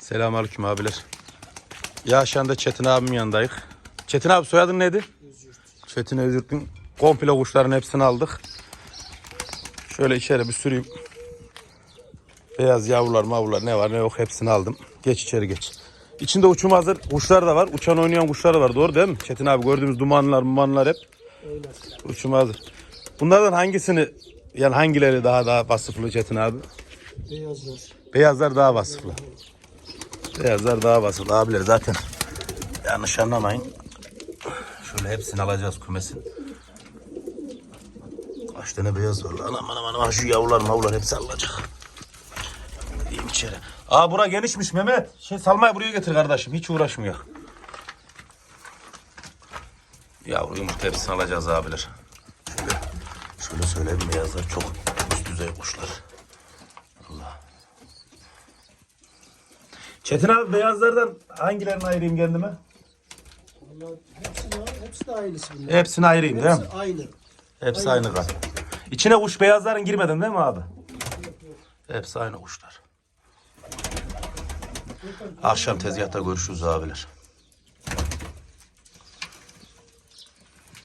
Selamünaleyküm abiler. Ya şu anda Çetin abimin yanındayız. Çetin abi soyadın neydi? Çetin Özürk'ün komple kuşların hepsini aldık. Şöyle içeri bir süreyim. Beyaz yavrular mavrular ne var ne yok hepsini aldım. Geç içeri geç. İçinde uçum hazır kuşlar da var. Uçan oynayan kuşlar da var doğru değil mi? Çetin abi gördüğümüz dumanlar mumanlar hep Öyle. uçum hazır. Bunlardan hangisini yani hangileri daha daha vasıflı Çetin abi? Beyazlar. Beyazlar daha vasıflı. Beyazlar daha vasıflı abiler zaten. Yanlış anlamayın. Şöyle hepsini alacağız kümesin. Kaç tane beyaz var lan aman aman aman şu yavrular mavrular hepsi alınacak. Gideyim içeri. Aa bura genişmiş Mehmet. Şey salmayı buraya getir kardeşim hiç uğraşmıyor. Yavru yumurta hepsini alacağız abiler. Şöyle, şöyle söyleyeyim beyazlar çok üst düzey kuşlar. Çetin abi beyazlardan hangilerini ayırayım kendime? Onlar hepsi, hepsi de aynısı bunlar. Hepsini ayırayım değil mi? Hepsi aynı. Hepsi aynı kan. İçine kuş beyazların girmedin değil mi abi? Hepsi aynı kuşlar. Akşam tezgahta görüşürüz abiler.